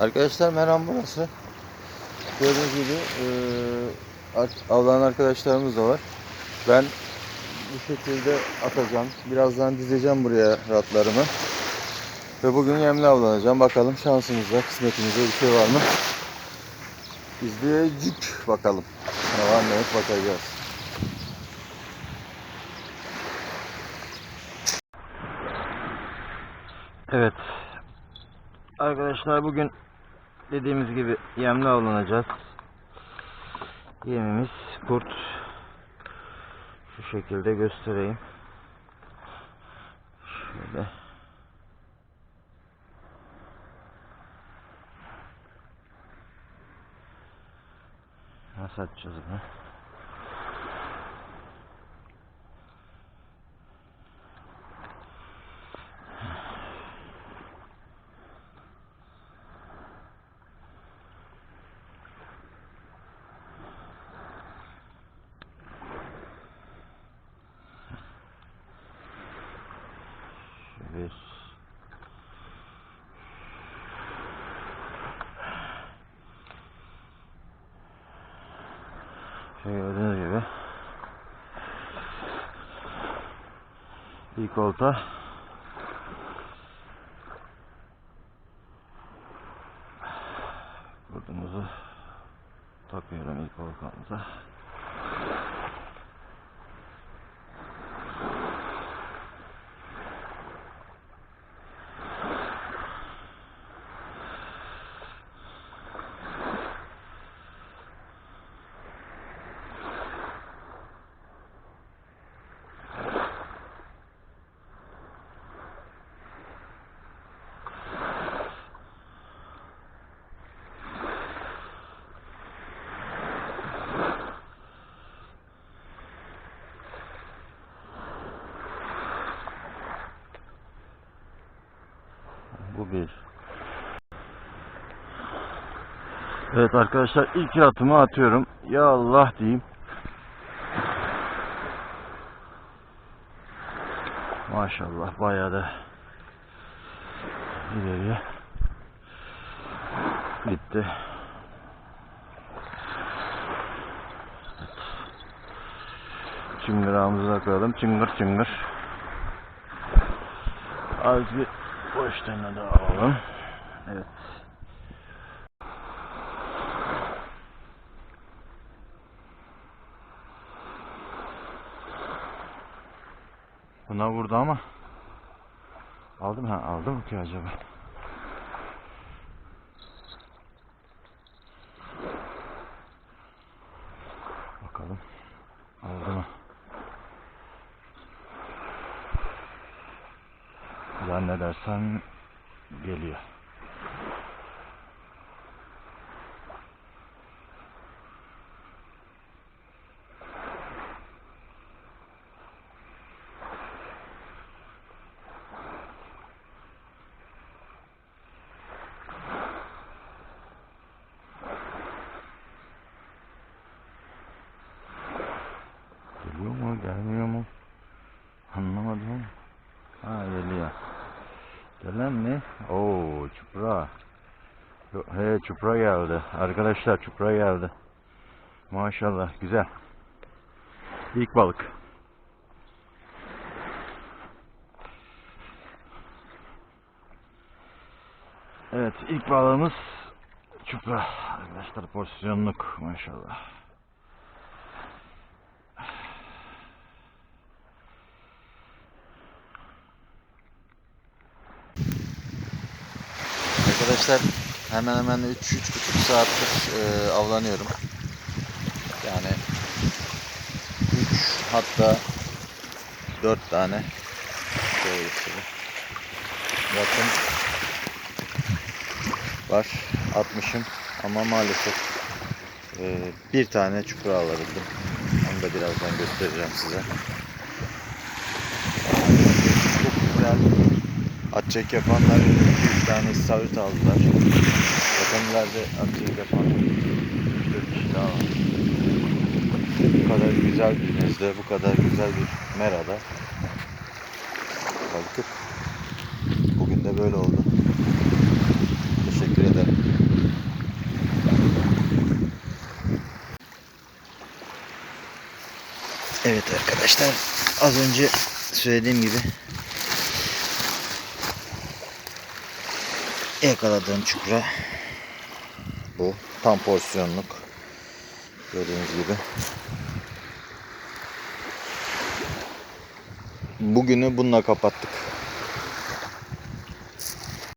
Arkadaşlar merhaba burası. Gördüğünüz gibi ar- avlanan arkadaşlarımız da var. Ben bu şekilde atacağım. Birazdan dizeceğim buraya ratlarımı. Ve bugün yemli avlanacağım. Bakalım şansımızda, kısmetimizde bir şey var mı? İzleyecek bakalım. Ne var ne yok bakacağız. Evet. Arkadaşlar bugün dediğimiz gibi yemli avlanacağız. Yemimiz kurt. Şu şekilde göstereyim. Şöyle. Nasıl açacağız bunu? Şöyle. Şöyle gördüğünüz gibi. İlk olta. Kurdumuzu takıyorum ilk oltamıza. Bu bir. Evet arkadaşlar ilk atımı atıyorum. Ya Allah diyeyim. Maşallah bayağı da ileriye gitti. Evet. Çıngırağımızı da koyalım. Çıngır çıngır. Az bir boş tane daha alalım. Evet. Buna vurdu ama aldım ha aldım ki acaba? Bakalım aldı mı? Zannedersem geliyor. Geliyor mu, gelmiyor mu? Anlamadım ama. Ha geliyor. Gelen ne? Oo çupra. Yo- He çupra geldi. Arkadaşlar çupra geldi. Maşallah güzel. İlk balık. Evet ilk balığımız çupra. Arkadaşlar pozisyonluk maşallah. Arkadaşlar hemen hemen 3-3,5 saattir e, avlanıyorum. Yani 3 hatta 4 tane şöyle göstereyim. Bakın var 60'ım ama maalesef e, bir tane çupra alabildim. Onu da birazdan göstereceğim size. Çok güzel Atçek yapanlar bir tane savit aldılar. Yakınlarda atçek yapan bir kişi daha var. Bu kadar güzel bir nezle, bu kadar güzel bir merada kalkıp bugün de böyle oldu. Teşekkür ederim. Evet arkadaşlar az önce söylediğim gibi yakaladığım çukura. Bu tam porsiyonluk gördüğünüz gibi. Bugünü bununla kapattık